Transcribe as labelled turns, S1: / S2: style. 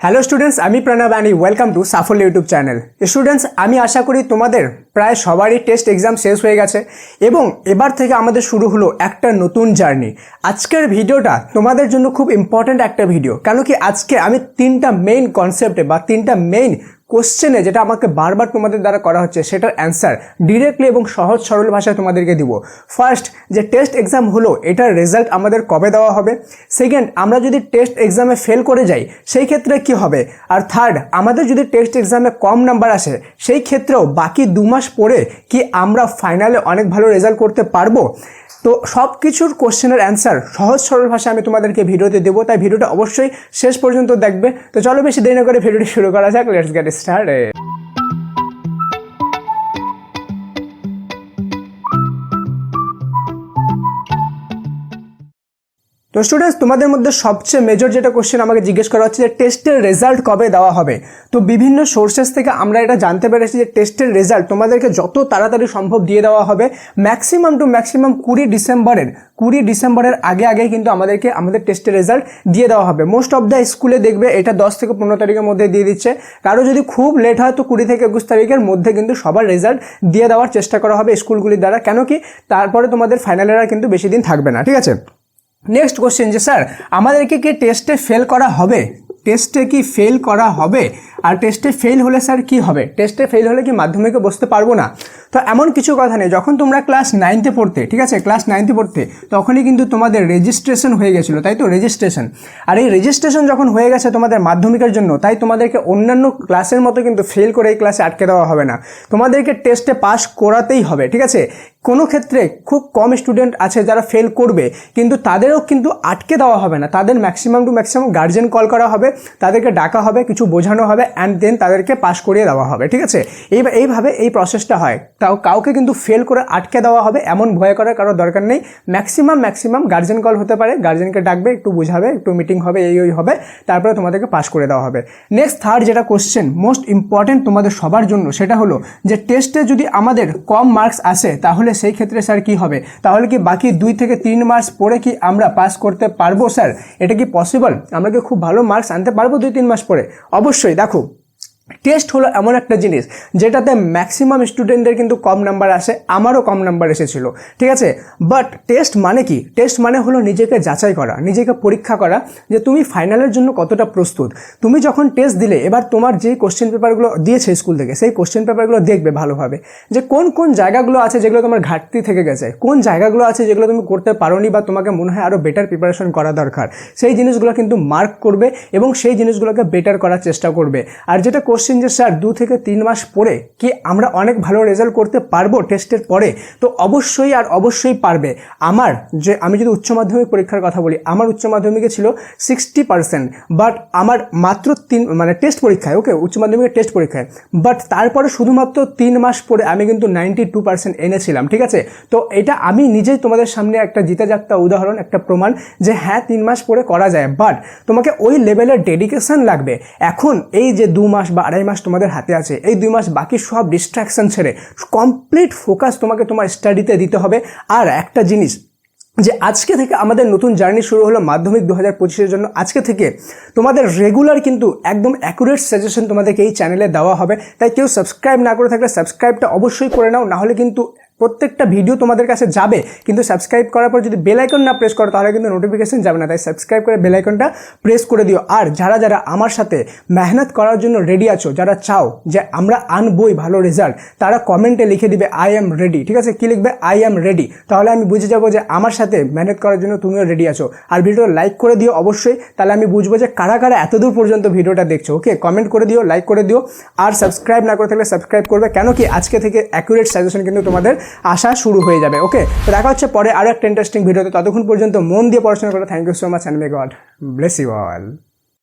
S1: Hello students আমি Pranab Ani welcome to Safalya YouTube channel students আমি আশা করি তোমাদের প্রায় সবারই টেস্ট এক্সাম শেষ হয়ে গেছে এবং এবার থেকে আমাদের শুরু হলো একটা নতুন জার্নি আজকের ভিডিওটা তোমাদের জন্য খুব ইম্পর্ট্যান্ট একটা ভিডিও কেন কি আজকে আমি তিনটা মেইন কনসেপ্টে বা তিনটা মেইন কোশ্চেনে যেটা আমাকে বারবার তোমাদের দ্বারা করা হচ্ছে, সেটার অ্যান্সার ডিরেক্টলি এবং সহজ সরল ভাষায় তোমাদেরকে দিব। ফার্স্ট যে টেস্ট এক্সাম হলো, এটার রেজাল্ট আমাদের কবে দেওয়া হবে? সেকেন্ড আমরা যদি টেস্ট এক্সামে ফেল করে যাই, সেই ক্ষেত্রে কি হবে? আর থার্ড আমাদের যদি টেস্ট এক্সামে কম নাম্বার আসে, সেই ক্ষেত্রেও বাকি দু মাস পরে কি আমরা ফাইনালে অনেক ভালো রেজাল্ট করতে পারব? তো সব কিছুর কোশ্চেনের অ্যান্সার সহজ সরল ভাষায় আমি তোমাদেরকে ভিডিওতে দেবো, তাই ভিডিওটা অবশ্যই শেষ পর্যন্ত দেখবে। তো চলো বেশি দেরি না করে ভিডিওটি শুরু করা যাক লেটস গেট started. তো স্টুডেন্টস তোমাদের মধ্যে সবচেয়ে মেজর যেটা কোশ্চেন আমাকে জিজ্ঞেস করা হচ্ছে যে টেস্টের রেজাল্ট কবে দেওয়া হবে? তো বিভিন্ন সোর্সেস থেকে আমরা এটা জানতে পেরেছি যে টেস্টের রেজাল্ট তোমাদেরকে যত তাড়াতাড়ি সম্ভব দিয়ে দেওয়া হবে। ম্যাক্সিমাম টু ম্যাক্সিমাম কুড়ি ডিসেম্বরের কুড়ি ডিসেম্বরের আগে আগে কিন্তু আমাদেরকে আমাদের টেস্টের রেজাল্ট দিয়ে দেওয়া হবে। মোস্ট অফ দ্য স্কুলে দেখবে এটা দশ থেকে পনেরো তারিখের মধ্যে দিয়ে দিচ্ছে। কারও যদি খুব লেট হয় তো কুড়ি থেকে একুশ তারিখের মধ্যে কিন্তু সবার রেজাল্ট দিয়ে দেওয়ার চেষ্টা করা হবে স্কুলগুলির দ্বারা। কেন কি? তারপরে তোমাদের ফাইনালের কিন্তু বেশি দিন থাকবে না, ঠিক আছে? নেক্সট কোশ্চেন যে, স্যার, আমাদেরকে কি টেস্টে ফেল করা হবে? টেস্টে কি ফেল করা হবে? আর টেস্টে ফেল হলে, স্যার, কি হবে? টেস্টে ফেল হলে কি মাধ্যমিকে বসতে পারব না? তো এমন কিছু কথা নেই। যখন তোমরা ক্লাস নাইনথে পড়তে, ঠিক আছে? ক্লাস নাইনথে পড়তে, তখনই কিন্তু তোমাদের রেজিস্ট্রেশন হয়ে গেছিল, তাই তো? রেজিস্ট্রেশন আর এই রেজিস্ট্রেশন যখন হয়ে গেছে তোমাদের মাধ্যমিকের জন্য, তাই তোমাদেরকে অন্যান্য ক্লাসের মতো কিন্তু ফেল করে এই ক্লাসে আটকে দেওয়া হবে না। তোমাদেরকে টেস্টে পাস করাতেই হবে, ঠিক আছে? কোনো ক্ষেত্রে খুব কম স্টুডেন্ট আছে যারা ফেল করবে, কিন্তু তাদেরও কিন্তু আটকে দেওয়া হবে না। তাদের maximum to maximum guardian call করা হবে, তাদেরকে ডাকা হবে, কিছু বোঝানো হবে অ্যান্ড দেন তাদেরকে পাস করিয়ে দেওয়া হবে, ঠিক আছে? এই এইভাবে এই প্রসেসটা হয়। তাও কাউকে কিন্তু ফেল করে আটকে দেওয়া হবে এমন ভয় করার কারোর দরকার নেই। ম্যাক্সিমাম ম্যাক্সিমাম গার্জেন কল হতে পারে। গার্জেনকে ডাকবে, একটু বোঝাবে, একটু মিটিং হবে, এই, ওই হবে, তারপরে তোমাদেরকে পাস করে দেওয়া হবে। নেক্সট থার্ড যেটা কোশ্চেন মোস্ট ইম্পর্টেন্ট তোমাদের সবার জন্য, সেটা হলো যে টেস্টে যদি আমাদের কম মার্কস আসে, তাহলে সেই ক্ষেত্রে স্যার কি হবে? তাহলে কি বাকি দুই থেকে তিন মাস পরে কি আমরা পাস করতে পারব স্যার এটা কি পসিবল আমরা কি খুব ভালো মার্কস আনতে পারব দুই, তিন মাস পরে? অবশ্যই, দেখো টেস্ট হলো এমন একটা জিনিস, যেটাতে ম্যাক্সিমাম স্টুডেন্টদের কিন্তু কম নাম্বার আসে, আমারও কম নাম্বার এসেছিল, ঠিক আছে? বাট টেস্ট মানে কি? টেস্ট মানে হলো নিজেকে যাচাই করা, নিজেকে পরীক্ষা করা, যে তুমি ফাইনালের জন্য কতটা প্রস্তুত। তুমি যখন টেস্ট দিলে, এবার তোমার যে কোশ্চেন পেপারগুলো দিয়েছে স্কুল থেকে, সেই কোশ্চেন পেপারগুলো দেখবে ভালোভাবে, যে কোন কোন জায়গাগুলো আছে যেগুলো তোমার ঘাটতি থেকে গেছে, কোন জায়গাগুলো আছে যেগুলো তুমি করতে পারোনি বা তোমাকে মনে হয় আরও বেটার প্রিপারেশন করা দরকার, সেই জিনিসগুলো কিন্তু মার্ক করবে এবং সেই জিনিসগুলোকে বেটার করার চেষ্টা করবে। আর যেটা কোশ্চেন যে, স্যার, দু থেকে তিন মাস পরে কি আমরা অনেক ভালো রেজাল্ট করতে পারব টেস্টের পরে? তো অবশ্যই আর অবশ্যই পারবে। আমার যে, আমি যদি উচ্চ মাধ্যমিক পরীক্ষার কথা বলি, আমার উচ্চ মাধ্যমিকে ছিল সিক্সটি পার্সেন্ট বাট আমার মাত্র তিন মানে টেস্ট পরীক্ষায় ওকে উচ্চ মাধ্যমিকের টেস্ট পরীক্ষায়। বাট তারপরে শুধুমাত্র তিন মাস পরে আমি কিন্তু নাইনটি টু পার্সেন্ট এনেছিলাম, ঠিক আছে? তো এটা আমি নিজেই তোমাদের সামনে একটা জিতে যাত্রা উদাহরণ, একটা প্রমাণ যে হ্যাঁ তিন মাস পরে করা যায় বাট তোমাকে ওই লেভেলের ডেডিকেশন লাগবে। এখন এই যে, দু মাস বা আড়াই মাস তোমাদের হাতে আছে। এই দুই মাস বাকি সব ডিস্ট্রাকশন ছেড়ে কমপ্লিট ফোকাস তোমাকে তোমার স্টাডিতে দিতে হবে। আর একটা জিনিস, যে আজকে থেকে আমাদের নতুন জার্নি শুরু হলো মাধ্যমিক দু হাজার পঁচিশের জন্য। আজকে থেকে তোমাদের রেগুলার কিন্তু একদম অ্যাকুরেট সাজেশন তোমাদেরকে এই চ্যানেলে দেওয়া হবে। তাই কেউ সাবস্ক্রাইব না করে থাকলে সাবস্ক্রাইবটা অবশ্যই করে নাও, নাহলে কিন্তু প্রত্যেকটা ভিডিও তোমাদের কাছে যাবে, কিন্তু সাবস্ক্রাইব করার পর যদি বেল আইকন না প্রেস করো, তাহলে কিন্তু নোটিফিকেশন যাবে না। তাই সাবস্ক্রাইব করে বেল আইকনটা প্রেস করে দিও। আর যারা যারা আমার সাথে মেহনত করার জন্য রেডি আছো, যারা চাও যে আমরা আনবই ভালো রেজাল্ট তারা কমেন্টে লিখে দিবে আই এম রেডি ঠিক আছে? কী লিখবে? আই এম রেডি তাহলে আমি বুঝে যাব যে আমার সাথে মেহনত করার জন্য তুমিও রেডি আছো। আর ভিডিওটা লাইক করে দিও অবশ্যই। তাহলে আমি বুঝব যে কারা কারা এতদূর পর্যন্ত ভিডিওটা দেখছ। ওকে কমেন্ট করে দিও লাইক করে দিও। আর সাবস্ক্রাইব না করে থাকলে সাবস্ক্রাইব করবে। কেন কি আজকে থেকে অ্যাকুরেট সাজেশন কিন্তু তোমাদের আসা শুরু হয়ে যাবে ওকে তো দেখা হচ্ছে পরে আরও একটা ইন্টারেস্টিং ভিডিওতে ততক্ষণ পর্যন্ত মন দিয়ে পড়াশোনা করে। Thank you so much and may God bless you all